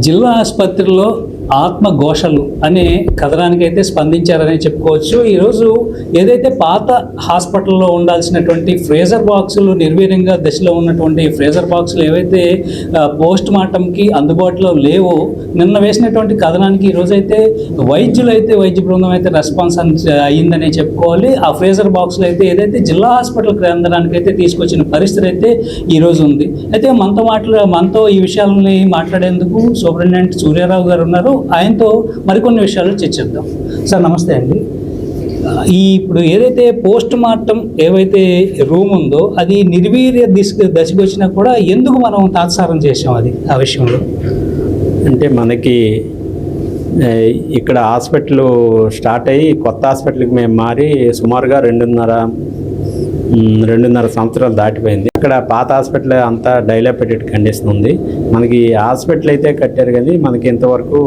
జిల్లా ఆసుపత్రిలో ఆత్మఘోషలు అనే కథనానికి అయితే స్పందించారని చెప్పుకోవచ్చు. ఈరోజు ఏదైతే పాత హాస్పిటల్లో ఉండాల్సినటువంటి ఫ్రేజర్ బాక్సులు నిర్వీర్యంగా దశలో ఉన్నటువంటి ఫ్రేజర్ బాక్సులు ఏవైతే పోస్ట్ మార్టంకి అందుబాటులో లేవో నిన్న వేసినటువంటి కథనానికి ఈరోజైతే వైద్యులు అయితే వైద్య బృందం అయితే రెస్పాన్స్ అయ్యిందని చెప్పుకోవాలి. ఆ ఫ్రేజర్ బాక్సులు అయితే ఏదైతే జిల్లా హాస్పిటల్ కేంద్రానికి అయితే తీసుకొచ్చిన పరిస్థితి అయితే ఈరోజు ఉంది. అయితే మనతో మాట్లా మనతో ఈ విషయాలని మాట్లాడేందుకు సూపరింటెండెంట్ సూర్యారావు గారు ఉన్నారు. ఆయనతో మరికొన్ని విషయాలు చర్చిద్దాం. సార్ నమస్తే అండి. ఈ ఇప్పుడు ఏదైతే పోస్ట్ మార్టం ఏవైతే రూమ్ ఉందో అది నిర్వీర్య దిశ దశకు వచ్చినా కూడా ఎందుకు మనం తాత్సారం చేసాం అది ఆ విషయంలో? అంటే మనకి ఇక్కడ హాస్పిటల్ స్టార్ట్ అయ్యి కొత్త హాస్పిటల్కి మేము మారి సుమారుగా రెండున్నర రెండున్నర సంవత్సరాలు దాటిపోయింది. అక్కడ పాత హాస్పిటల్ అంతా డైలాపేటెడ్ కండిషన్ ఉంది. మనకి హాస్పిటల్ అయితే కట్టారు కానీ మనకి ఇంతవరకు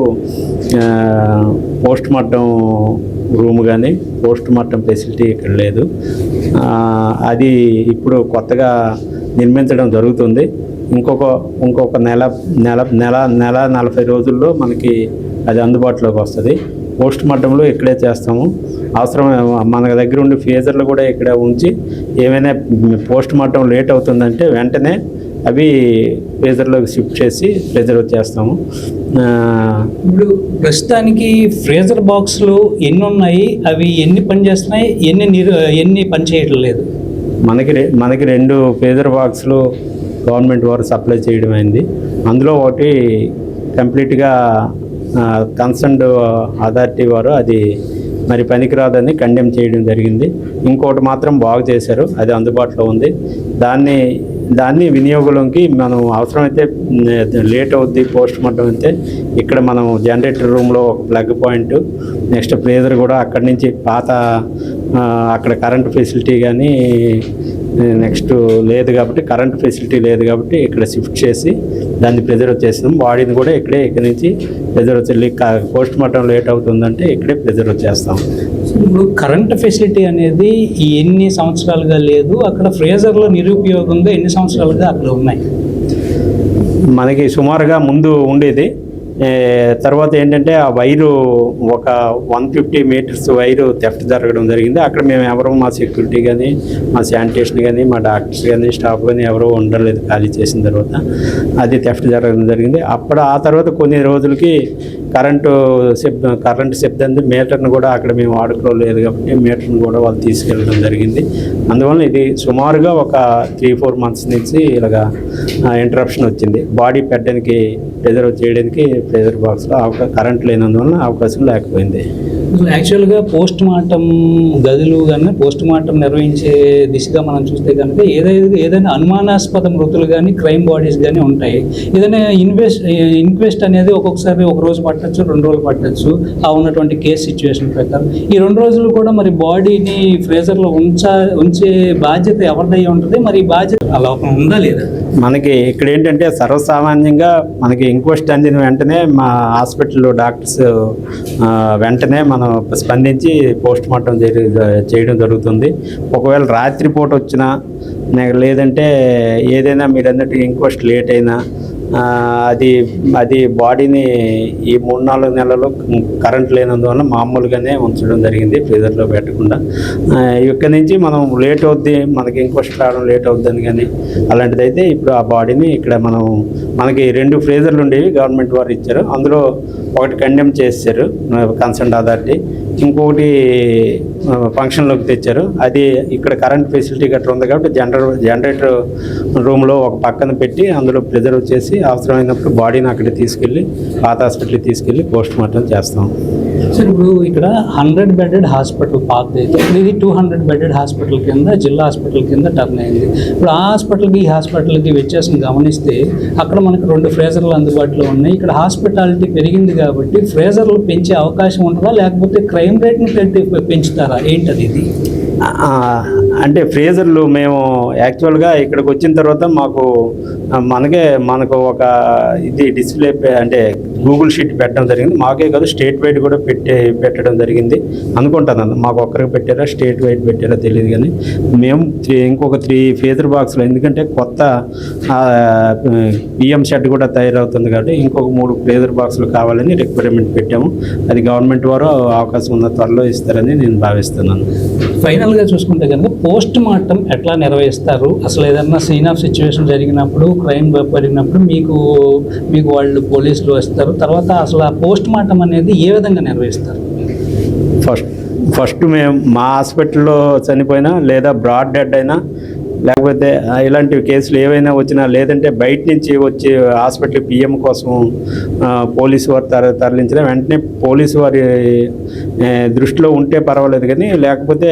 పోస్ట్ మార్టం రూమ్ కానీ పోస్ట్ మార్టం ఫెసిలిటీ ఇక్కడ లేదు. అది ఇప్పుడు కొత్తగా నిర్మించడం జరుగుతుంది. ఇంకొక ఇంకొక నెల నెల నెల నెల నలభై రోజుల్లో మనకి అది అందుబాటులోకి వస్తుంది. పోస్ట్ మార్టంలో ఇక్కడే చేస్తాము. అవసరం మన దగ్గర ఉండే ఫీజర్లు కూడా ఇక్కడ ఉంచి ఏమైనా పోస్ట్ మార్టం లేట్ అవుతుందంటే వెంటనే అవి ఫీజర్లోకి షిఫ్ట్ చేసి ప్రిజర్వ్ చేస్తాము ఇప్పుడు ప్రస్తుతానికి ఫ్రేజర్ బాక్స్లు ఎన్ని ఉన్నాయి? అవి ఎన్ని పని చేస్తున్నాయి? ఎన్ని నిరు ఎన్ని పని చేయటం లేదు? మనకి రె- మనకి రెండు ఫేజర్ బాక్స్లు గవర్నమెంట్ వారు సప్లై చేయడం అయింది అందులో ఒకటి కంప్లీట్గా కన్సర్న్డ్ అథారిటీ వారు అది మరి పనికిరాదని కండెమ్ చేయడం జరిగింది. ఇంకోటి మాత్రం బాగు చేశారు. అది అందుబాటులో ఉంది. దాన్ని దాన్ని వినియోగంలోకి మనం అవసరమైతే లేట్ అవుద్ది పోస్ట్ మార్టం అయితే ఇక్కడ మనం జనరేటర్ రూమ్లో ఒక ప్లగ్ పాయింట్ నెక్స్ట్ ప్లేజర్ కూడా అక్కడి నుంచి పాత అక్కడ కరెంట్ ఫెసిలిటీ కానీ నెక్స్ట్ లేదు కాబట్టి కరెంట్ ఫెసిలిటీ లేదు కాబట్టి ఇక్కడ షిఫ్ట్ చేసి దాన్ని ప్రిజర్వ్ చేసినాం బాడీని కూడా ఇక్కడే ఇక్కడ నుంచి ప్రిజర్వ్ చేయాలి పోస్ట్ మార్టం లేట్ అవుతుందంటే ఇక్కడే ప్రిజర్వ్ చేస్తాం. ఇప్పుడు కరెంట్ ఫెసిలిటీ అనేది ఎన్ని సంవత్సరాలుగా లేదు అక్కడ ఫ్రేజర్లో నిరుపయోగంగా ఎన్ని సంవత్సరాలుగా అక్కడ ఉన్నాయి? మనకి సుమారుగా ముందు ఉండేది తర్వాత ఏంటంటే ఆ వైరు ఒక one fifty metres wire theft జరగడం జరిగింది. అక్కడ మేము ఎవరు మా సెక్యూరిటీ కానీ మా శానిటేషన్ కానీ మా డాక్టర్స్ కానీ స్టాఫ్ కానీ ఎవరో ఉండలేదు ఖాళీ చేసిన తర్వాత. అది థెఫ్ట్ జరగడం జరిగింది. అప్పుడు ఆ తర్వాత కొన్ని రోజులకి కరెంటు శబ్దం కరెంటు శబ్దంది మీటర్ను కూడా అక్కడ మేము వాడుకోలేదు కాబట్టి మీటర్ను కూడా వాళ్ళు తీసుకెళ్ళడం జరిగింది. అందువల్ల ఇది సుమారుగా ఒక త్రీ ఫోర్ మంత్స్ నుంచి ఇలాగా ఇంటరప్షన్ వచ్చింది. బాడీ పెట్టడానికి ప్రిజర్వ్ చేయడానికి ప్రెజర్ బాక్స్లో అవకా కరెంట్ లేనందువల్ల అవకాశం లేకపోయింది. యాక్చువల్గా పోస్ట్ మార్టం గదులు కానీ పోస్ట్ మార్టం నిర్వహించే దిశగా మనం చూస్తే కనుక ఏదైతే ఏదైనా అనుమానాస్పద మృతులు కానీ క్రైమ్ బాడీస్ కానీ ఉంటాయి. ఏదైనా ఇన్వెస్ట్ ఇన్క్వెస్ట్ అనేది ఒక్కొక్కసారి ఒక రోజు పట్టచ్చు రెండు రోజులు పట్టచ్చు. ఆ ఉన్నటువంటి కేసు సిచ్యువేషన్ ప్రకారం. ఈ రెండు రోజులు కూడా మరి బాడీని ఫ్రేజర్లో ఉంచా ఉంచే బాధ్యత ఎవరిదై ఉంటుంది? మరి ఈ బాధ్యత ఆ లోపం ఉందా లేదా? మనకి ఇక్కడ ఏంటంటే సర్వసామాన్యంగా మనకి ఇంక్వెస్ట్ అందిన వెంటనే మా హాస్పిటల్లో డాక్టర్స్ వెంటనే మనం స్పందించి పోస్ట్ మార్టం చేయడం జరుగుతుంది. ఒకవేళ రాత్రిపూట వచ్చినా లేదంటే ఏదైనా మీరు అన్నట్టు ఇంక్వెస్ట్ లేట్ అయినా అది అది బాడీని ఈ మూడు నాలుగు నెలలు కరెంట్ లేనందువల్ల మామూలుగానే ఉంచడం జరిగింది ఫ్రీజర్లో పెట్టకుండా. ఇక్కడ ఇక్కడి నుంచి మనం లేట్ అవుద్ది మనకి ఇంక్వెస్ట్ రావడం లేట్ అవుద్దని కానీ అలాంటిది అయితే ఇప్పుడు ఆ బాడీని ఇక్కడ మనం మనకి రెండు ఫ్రీజర్లు ఉండేవి గవర్నమెంట్ వారు ఇచ్చారు. అందులో ఒకటి కండెమ్ చేశారు కన్సర్న్ అథారిటీ. ఇంకొకటి ఫంక్షన్లోకి తెచ్చారు. అది ఇక్కడ కరెంట్ ఫెసిలిటీ గట్రా ఉంది కాబట్టి జనర జనరేటర్ రూమ్లో ఒక పక్కన పెట్టి అందులో ప్రిజర్వ్ చేసి అవసరమైనప్పుడు బాడీని అక్కడికి తీసుకెళ్ళి పాత హాస్పిటల్కి తీసుకెళ్ళి పోస్ట్ మార్టం చేస్తాం. సార్ ఇప్పుడు ఇక్కడ హండ్రెడ్ బెడెడ్ హాస్పిటల్ పాత అయితే ఇది టూ హండ్రెడ్ బెడెడ్ హాస్పిటల్ కింద జిల్లా హాస్పిటల్ కింద టర్న్ అయింది. ఇప్పుడు ఆ హాస్పిటల్కి ఈ హాస్పిటల్కి వ్యత్యాసం గమనిస్తే అక్కడ మనకు రెండు ఫ్రేజర్లు అందుబాటులో ఉన్నాయి. ఇక్కడ హాస్పిటాలిటీ పెరిగింది కాబట్టి ఫ్రేజర్లు పెంచే అవకాశం ఉంటుందా లేకపోతే క్రైమ్ రేట్ని పెట్టి పెంచుతారా? ఏంటది ఇది? అంటే ఫ్రీజర్లు మేము యాక్చువల్గా ఇక్కడికి వచ్చిన తర్వాత మాకు మనకే మనకు ఒక ఇది డిస్ప్లే పే- అంటే గూగుల్ షీట్ పెట్టడం జరిగింది. మాకే కాదు స్టేట్ వైడ్ కూడా పెట్టి పెట్టడం జరిగింది. అనుకుంటాను మాకు ఒక్కరికి పెట్టారా స్టేట్ వైడ్ పెట్టారా తెలియదు కానీ మేము ఇంకొక త్రీ ఫేజర్ బాక్సులు ఎందుకంటే కొత్త పిఎం షెడ్ కూడా తయారవుతుంది కాబట్టి ఇంకొక మూడు ఫ్రీజర్ బాక్సులు కావాలని రిక్వైర్మెంట్ పెట్టాము. అది గవర్నమెంట్ వారు అవకాశం ఉన్న త్వరలో ఇస్తారని నేను భావిస్తున్నాను. ఫైనల్గా చూసుకుంటే కనుక పోస్ట్ మార్టం ఎట్లా నిర్వహిస్తారు? అసలు ఏదన్నా సీన్ ఆఫ్ సిచ్యువేషన్ జరిగినప్పుడు క్రైమ్ జరిగినప్పుడు మీకు మీకు వాళ్ళు పోలీసులు వస్తారు. తర్వాత అసలు ఆ పోస్ట్ మార్టం అనేది ఏ విధంగా నిర్వహిస్తారు? ఫస్ట్ ఫస్ట్ మేము మా హాస్పిటల్లో చనిపోయినా లేదా బ్రాడ్ డెడ్ అయినా లేకపోతే ఇలాంటి కేసులు ఏవైనా వచ్చినా లేదంటే బయట నుంచి వచ్చి హాస్పిటల్ పిఎం కోసం పోలీసు వారు తర తరలించిన వెంటనే పోలీసు వారి దృష్టిలో ఉంటే పర్వాలేదు కానీ లేకపోతే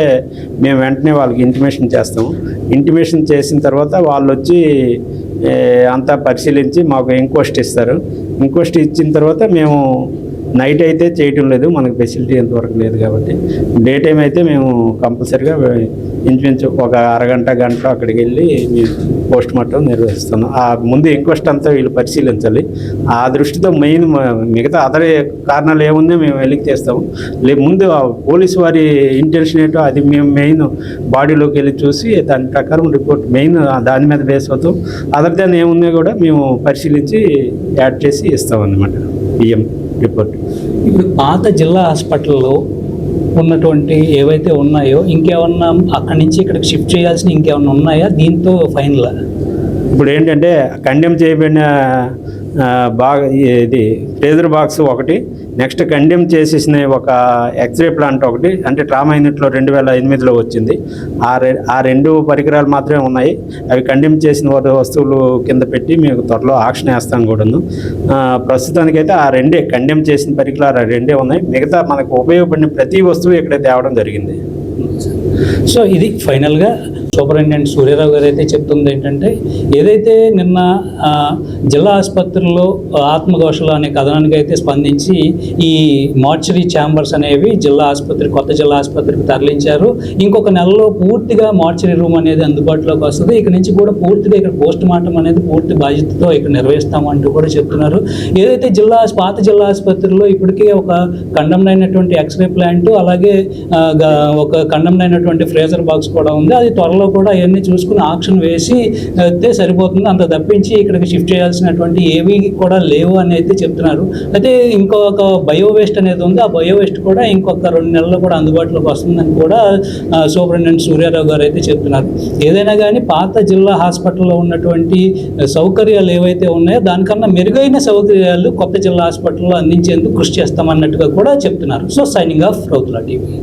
మేము వెంటనే వాళ్ళకి ఇంటిమేషన్ చేస్తాము. ఇంటిమేషన్ చేసిన తర్వాత వాళ్ళు వచ్చి అంతా పరిశీలించి మాకు ఇంక్వెస్ట్ ఇస్తారు. ఇంక్వెస్ట్ ఇచ్చిన తర్వాత మేము నైట్ అయితే చేయటం లేదు. మనకు ఫెసిలిటీ ఎంతవరకు లేదు కాబట్టి. డే టైం అయితే మేము కంపల్సరిగా ఇంచుమించు ఒక అరగంట గంట అక్కడికి వెళ్ళి పోస్ట్ మార్టం నిర్వహిస్తున్నాం. ఆ ముందు ఇంక్వెస్ట్ అంతా వీళ్ళు పరిశీలించాలి. ఆ దృష్టితో మెయిన్ మిగతా అదర్ కారణాలు ఏముందో మేము వెళ్ళికి చేస్తాము. లే ముందు పోలీసు వారి ఇంటెన్షన్ ఏంటో అది మేము మెయిన్ బాడీలోకి వెళ్ళి చూసి దాని ప్రకారం రిపోర్ట్ మెయిన్ దాని మీద బేస్ అవుతాం. అదర్ దాన్ ఏముందో కూడా మేము పరిశీలించి యాడ్ చేసి ఇస్తామన్నమాట. బియ్యం రిపోర్ట్. ఇప్పుడు పాత జిల్లా హాస్పిటల్లో ఉన్నటువంటి ఏవైతే ఉన్నాయో ఇంకేమన్నా అక్కడి నుంచి ఇక్కడికి షిఫ్ట్ చేయాల్సిన ఇంకేమన్నా ఉన్నాయా? దీంతో ఫైనల్. ఇప్పుడు ఏంటంటే కండెమ్ చేయబడిన బాగా ఇది ఫ్రేజర్ బాక్స్ ఒకటి నెక్స్ట్ కండెమ్ చేసేసిన ఒక ఎక్స్రే ప్లాంట్ ఒకటి అంటే ట్రామా యూనిట్లో రెండు వేల ఎనిమిదిలో వచ్చింది. ఆ రె ఆ రెండు పరికరాలు మాత్రమే ఉన్నాయి. అవి కండెమ్ చేసిన వస్తువులు కింద పెట్టి మీకు త్వరలో ఆక్షన్ వేస్తాం కూడాను. ప్రస్తుతానికైతే ఆ రెండే కండెమ్ చేసిన పరికరాలు ఆ రెండే ఉన్నాయి. మిగతా మనకు ఉపయోగపడిన ప్రతి వస్తువు ఇక్కడ తేవడం జరిగింది. సో ఇది ఫైనల్గా సూపరింటెండెంట్ సూర్యారావు గారు అయితే చెప్తుంది ఏంటంటే ఏదైతే నిన్న జిల్లా ఆసుపత్రిలో ఆత్మఘోషలు అనే కథనానికి అయితే స్పందించి ఈ మార్చరీ ఛాంబర్స్ అనేవి జిల్లా ఆసుపత్రి కొత్త జిల్లా ఆసుపత్రికి తరలించారు. ఇంకొక నెలలో పూర్తిగా మార్చరీ రూమ్ అనేది అందుబాటులోకి వస్తుంది. ఇక నుంచి కూడా పూర్తిగా ఇక్కడ పోస్ట్ మార్టం అనేది పూర్తి బాధ్యతతో ఇక్కడ నిర్వహిస్తామంటూ కూడా చెప్తున్నారు. ఏదైతే జిల్లా పాత జిల్లా ఆసుపత్రిలో ఇప్పటికే ఒక కండమ్డ్ అయినటువంటి ఎక్స్రే ప్లాంట్ అలాగే ఒక కండమ్డ్ అయినటువంటి ఫ్రేజర్ బాక్స్ కూడా ఉంది. అది త్వరలో కూడా అవన్నీ చూసుకుని ఆక్షన్ వేసి అయితే సరిపోతుంది. అంత తప్పించి ఇక్కడికి షిఫ్ట్ చేయాల్సినటువంటి ఏవి కూడా లేవు అని అయితే చెప్తున్నారు. అయితే ఇంకొక బయో వేస్ట్ అనేది ఉంది. ఆ బయో వేస్ట్ కూడా ఇంకొక రెండు నెలల్లో కూడా అందుబాటులోకి వస్తుందని కూడా సూపరింటెండెంట్ సూర్యారావు గారు అయితే చెప్తున్నారు. ఏదైనా కానీ పాత జిల్లా హాస్పిటల్లో ఉన్నటువంటి సౌకర్యాలు ఏవైతే ఉన్నాయో దానికన్నా మెరుగైన సౌకర్యాలు కొత్త జిల్లా హాస్పిటల్లో అందించేందుకు కృషి చేస్తామన్నట్టుగా కూడా చెప్తున్నారు. So signing off Rauthula TV.